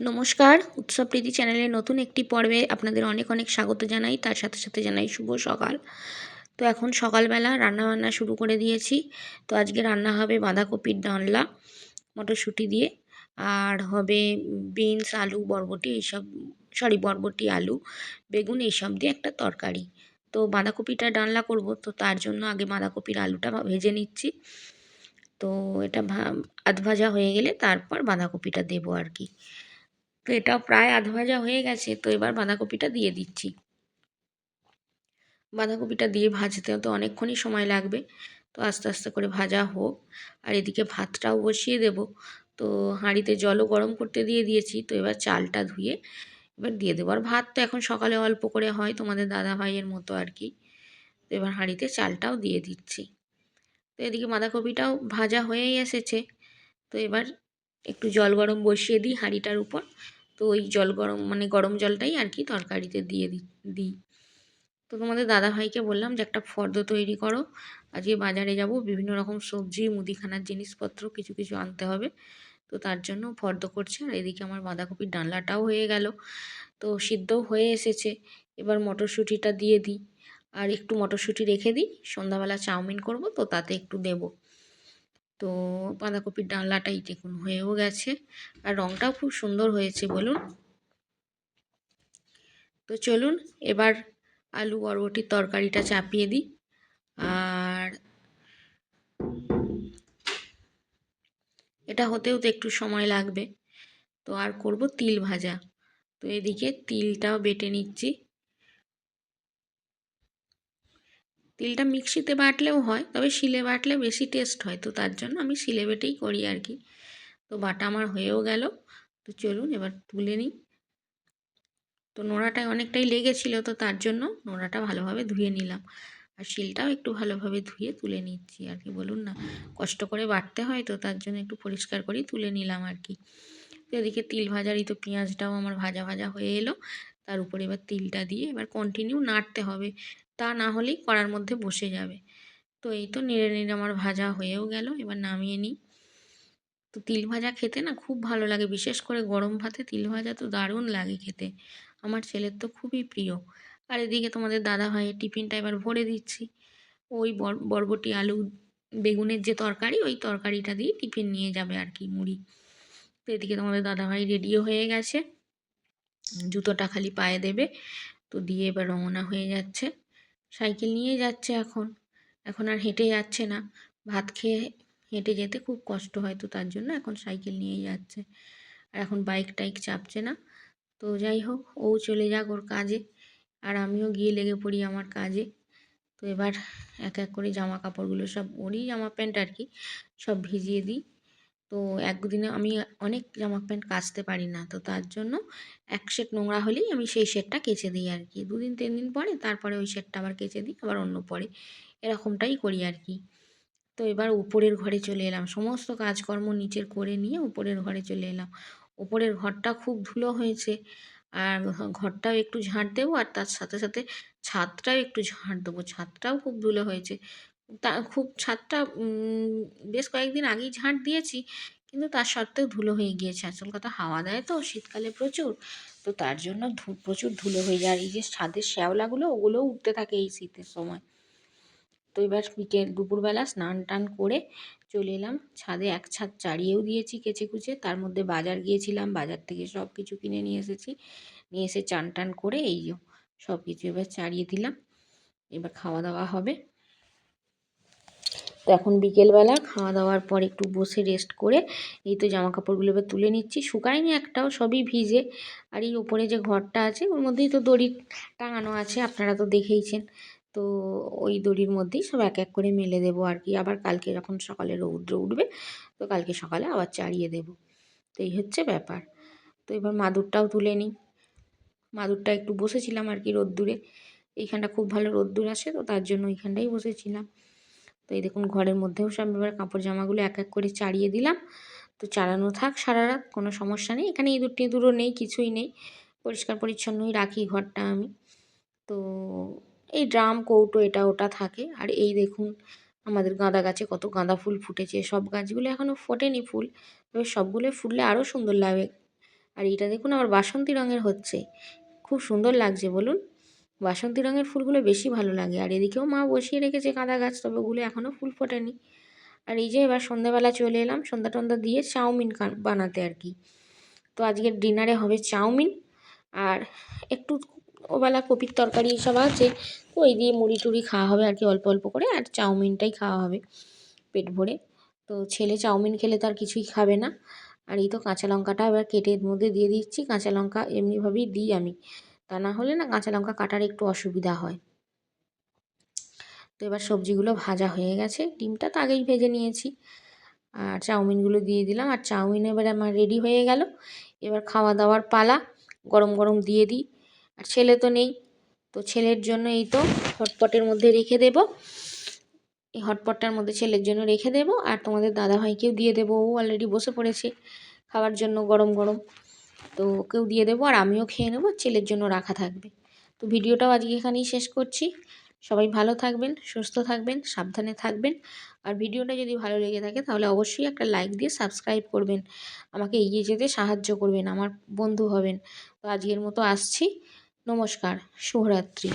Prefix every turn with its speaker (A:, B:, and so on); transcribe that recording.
A: নমস্কার, উৎসব প্রীতি চ্যানেলের নতুন একটি পর্বে আপনাদের অনেক অনেক স্বাগত জানাই। তার সাথে সাথে জানাই শুভ সকাল। তো এখন সকালবেলা রান্নাবান্না শুরু করে দিয়েছি। তো আজকে রান্না হবে বাঁধাকপির ডালনা, মটরশুঁটি দিয়ে, আর হবে বিনস, আলু, বরবটি এইসব, সরি বরবটি, আলু, বেগুন এইসব দিয়ে একটা তরকারি। তো বাঁধাকপিটা ডালনা করব, তো তার জন্য আগে বাঁধাকপির আলুটা ভেজে নিচ্ছি। তো এটা আধ ভাজা হয়ে গেলে তারপর বাঁধাকপিটা দেবো আর কি। তো এটাও প্রায় আধ ভাজা হয়ে গেছে, তো এবার বাঁধাকপিটা দিয়ে দিচ্ছি। বাঁধাকপিটা দিয়ে ভাজতে তো অনেকক্ষণই সময় লাগবে, তো আস্তে আস্তে করে ভাজা হোক। আর এদিকে ভাতটাও বসিয়ে দেব, তো হাঁড়িতে জলও গরম করতে দিয়ে দিয়েছি, তো এবার চালটা ধুয়ে এবার দিয়ে দেবো। আর ভাত তো এখন সকালে অল্প করে হয় তোমাদের দাদা ভাইয়ের মতো আর কি, তো এবার হাঁড়িতে চালটাও দিয়ে দিচ্ছি। তো এদিকে বাঁধাকপিটাও ভাজা হয়েই এসেছে, তো এবার একটু জল গরম বসিয়ে দিই হাঁড়িটার উপর তো ওই জল গরম মানে গরম জলটাই আর কি তরকারিতে দিয়ে দিই। তো তোমাদের দাদাভাইকে বললাম যে একটা ফর্দ তৈরি করো। আজকে বাজারে যাব, বিভিন্ন রকম সবজি, মুদিখানার জিনিসপত্র, কিছু কিছু আনতে হবে। তো তার জন্য ফর্দ করছে আর এদিকে আমার বাঁধাকপির ডালনাটাও হয়ে গেল। তো সিদ্ধও হয়ে এসেছে। এবার মটরশুঁটিটা দিয়ে দিই। আর একটু মটরশুঁটি রেখে দিই। সন্ধ্যাবেলা চাউমিন করব, তো তাতে একটু দেবো। তো বাঁধাকপির ডালনাটাই দেখুন হয়েও গেছে। আর রঙটাও খুব সুন্দর হয়েছে বলুন। তো চলুন এবার আলু বরবটির তরকারিটা চাপিয়ে দিই। আর এটা হতেও তো একটু সময় লাগবে। তো আর করব তিল ভাজা। তো এদিকে তিলটাও বেটে নিচ্ছি। তিলটা মিক্সিতে বাটলেও হয়, তবে শিলে বাটলে বেশি টেস্ট হয়, তো তার জন্য আমি শিলে বেটেই করি আর কি। তো বাটা আমার হয়েও গেল, তো চলুন এবার তুলে নিই। তো নোড়াটায় অনেকটাই লেগেছিলো, তো তার জন্য নোড়াটা ভালোভাবে ধুয়ে নিলাম। আর শিলটাও একটু ভালোভাবে ধুয়ে তুলে নিচ্ছি আর কি, বলুন না। কষ্ট করে বাটতে হয়, তো তার জন্য একটু পরিষ্কার করেই তুলে নিলাম আর কি। তো এদিকে তিল ভাজারই তো পেঁয়াজটাও আমার ভাজা ভাজা হয়ে এলো, তার উপরে এবার তিলটা দিয়ে এবার কন্টিনিউ নাড়তে হবে। তা না হলেই কড়ার মধ্যে বসে যাবে। তো এই তো নেড়ে নেড়ে আমার ভাজা হয়েও গেল, এবার নামিয়ে নিই। তো তিল ভাজা খেতে না খুব ভালো লাগে, বিশেষ করে গরম ভাতে তিল ভাজা তো দারুণ লাগে খেতে। আমার ছেলের তো খুবই প্রিয়। আর এদিকে তোমাদের দাদা ভাইয়ের টিফিনটা এবার ভরে দিচ্ছি। ওই বরবটি, আলু, বেগুনের যে তরকারি, ওই তরকারিটা দিয়ে টিফিন নিয়ে যাবে আর কি মুড়ি। তো এদিকে তোমাদের দাদাভাই রেডিও হয়ে গেছে। জুতোটা খালি পায়ে দেবে। তো দিয়ে এবার রওনা হয়ে যাচ্ছে। সাইকেল নিয়ে যাচ্ছে এখন। এখন আর হেঁটে যাচ্ছে না। ভাত খেয়ে হেঁটে যেতে খুব কষ্ট হয় তো তার জন্য এখন সাইকেল নিয়ে যাচ্ছে। আর এখন বাইক টাইক চাপছে না। তো যাই হোক, ও চলে যাক ওর কাজে। আর আমিও গিয়ে লেগে পড়ি আমার কাজে। তো এবার এক এক করে জামা কাপড়গুলো সব, ওরই জামা প্যান্ট আর কি, সব ভিজিয়ে দিই। তো একদিনে আমি অনেক জামা প্যান্ট কাচতে পারি না। তো তার জন্য এক সেট নোংরা হলেই আমি সেই সেটটা কেচে দিই আর কি। দুদিন, তিন দিন পরে তারপরে ওই সেটটা আবার কেচে দিই, আবার অন্য পরে। এরকমটাই করি আর কি। তো এবার উপরের ঘরে চলে এলাম। সমস্ত কাজকর্ম নিচের করে নিয়ে উপরের ঘরে চলে এলাম। উপরের ঘরটা খুব ধুলো হয়েছে আর ঘরটাও একটু ঝাঁট দেবো আর তার সাথে সাথে ছাদটাও একটু ঝাঁট দেবো। ছাদটাও খুব ধুলো হয়েছে। তা খুব ছাদটা বেশ কয়েকদিন আগেই ঝাঁট দিয়েছি, কিন্তু তার সত্ত্বেও ধুলো হয়ে গিয়েছে। আসল কথা, হাওয়া দেয় তো, শীতকালে প্রচুর, তো তার জন্য প্রচুর ধুলো হয়ে যায়। এই যে ছাদের শ্যাওলাগুলো, ওগুলোও উঠতে থাকে এই শীতের সময়। তো এবার বিকেল, দুপুরবেলা স্নান টান করে চলে এলাম। ছাদে এক ছাদ চাড়িয়েও দিয়েছি কেচে কুচে। তার মধ্যে বাজার গিয়েছিলাম, বাজার থেকে সব কিছু কিনে নিয়ে এসেছি। নিয়ে এসে চান টান করে এই সব কিছু এবার চাড়িয়ে দিলাম। এবার খাওয়া দাওয়া হবে। তো এখন বিকেলবেলা খাওয়া দাওয়ার পর একটু বসে রেস্ট করে এই তো জামা কাপড়গুলো এবার তুলে নিচ্ছি। শুকায়নি একটাও, সবই ভিজে। আর এই ওপরে যে ঘরটা আছে, ওর মধ্যেই তো দড়ি টাঙানো আছে, আপনারা তো দেখেইছেন। তো ওই দড়ির মধ্যেই সব এক এক করে মেলে দেবো আর কি। আবার কালকে যখন সকালে রৌদ্র উঠবে, তো কালকে সকালে আবার চাড়িয়ে দেবো। তো এই হচ্ছে ব্যাপার। তো এবার মাদুরটাও তুলে নিই। মাদুরটা একটু বসেছিলাম আর কি রোদ্দুরে। এইখানটা খুব ভালো রোদ্দুর আসে, তো তার জন্য ওইখানটাই বসেছিলাম। তো এই দেখুন ঘরের মধ্যেও সব এবার কাপড় জামাগুলো এক এক করে চাড়িয়ে দিলাম। তো চালানো থাক সারা রাত, কোনো সমস্যা নেই। এখানে ইঁদুর টিঁদুরও নেই, কিছুই নেই। পরিষ্কার পরিচ্ছন্নই রাখি ঘরটা আমি। তো এই ড্রাম, কৌটো, এটা, ওটা থাকে। আর এই দেখুন আমাদের গাঁদা গাছে কত গাঁদা ফুল ফুটেছে। সব গাছগুলো এখনও ফোটেনি ফুল। তবে সবগুলো ফুললে আরও সুন্দর লাগে। আর এটা দেখুন আবার বাসন্তী রঙের হচ্ছে। খুব সুন্দর লাগছে, বলুন। বাসন্তী রঙের ফুলগুলো বেশি ভালো লাগে। আর এদিকেও মা বসিয়ে রেখেছে গাঁদা গাছ, তবে ওগুলো এখনও ফুল ফোটেনি। আর এই যে এবার সন্ধ্যাবেলা চলে এলাম, সন্ধ্যা টন্ধা দিয়ে চাউমিন বানাতে আর কি। তো আজকের ডিনারে হবে চাউমিন। আর একটু ওবেলা কপির তরকারি সব আছে, তো ওই দিয়ে মুড়ি টুড়ি খাওয়া হবে আর কি অল্প অল্প করে, আর চাউমিনটাই খাওয়া হবে পেট ভরে। তো ছেলে চাউমিন খেলে তো আর কিছুই খাবে না। আর এই তো কাঁচা লঙ্কাটা এবার কেটে এর মধ্যে দিয়ে দিচ্ছি। কাঁচা লঙ্কা এমনিভাবেই দিই আমি। তা না হলে না কাঁচা লঙ্কা কাটার একটু অসুবিধা হয়। তো এবার সবজিগুলো ভাজা হয়ে গেছে। ডিমটা তো আগেই ভেজে নিয়েছি। আর চাউমিনগুলো দিয়ে দিলাম। আর চাউমিন এবার আমার রেডি হয়ে গেল। এবার খাওয়া দাওয়ার পালা। গরম গরম দিয়ে দিই। আর ছেলে তো নেই। তো ছেলের জন্য এই তো হটপটের মধ্যে রেখে দেব। এই হটপটটার মধ্যে ছেলের জন্য রেখে দেব। আর তোমাদের দাদাভাইকেও দিয়ে দেবো। ও অলরেডি বসে পড়েছে। খাওয়ার জন্য গরম গরম। তো ওকেও দিয়ে দেবো আর আমিও খেয়ে নেব, ছেলের জন্য রাখা থাকবে। তো ভিডিওটাও আজকে এখানেই শেষ করছি। সবাই ভালো থাকবেন, সুস্থ থাকবেন, সাবধানে থাকবেন। আর ভিডিওটা যদি ভালো লেগে থাকে তাহলে অবশ্যই একটা লাইক দিয়ে সাবস্ক্রাইব করবেন। আমাকে এগিয়ে যেতে সাহায্য করবেন, আমার বন্ধু হবেন। তো আজকের মতো আসছি। নমস্কার, শুভরাত্রি।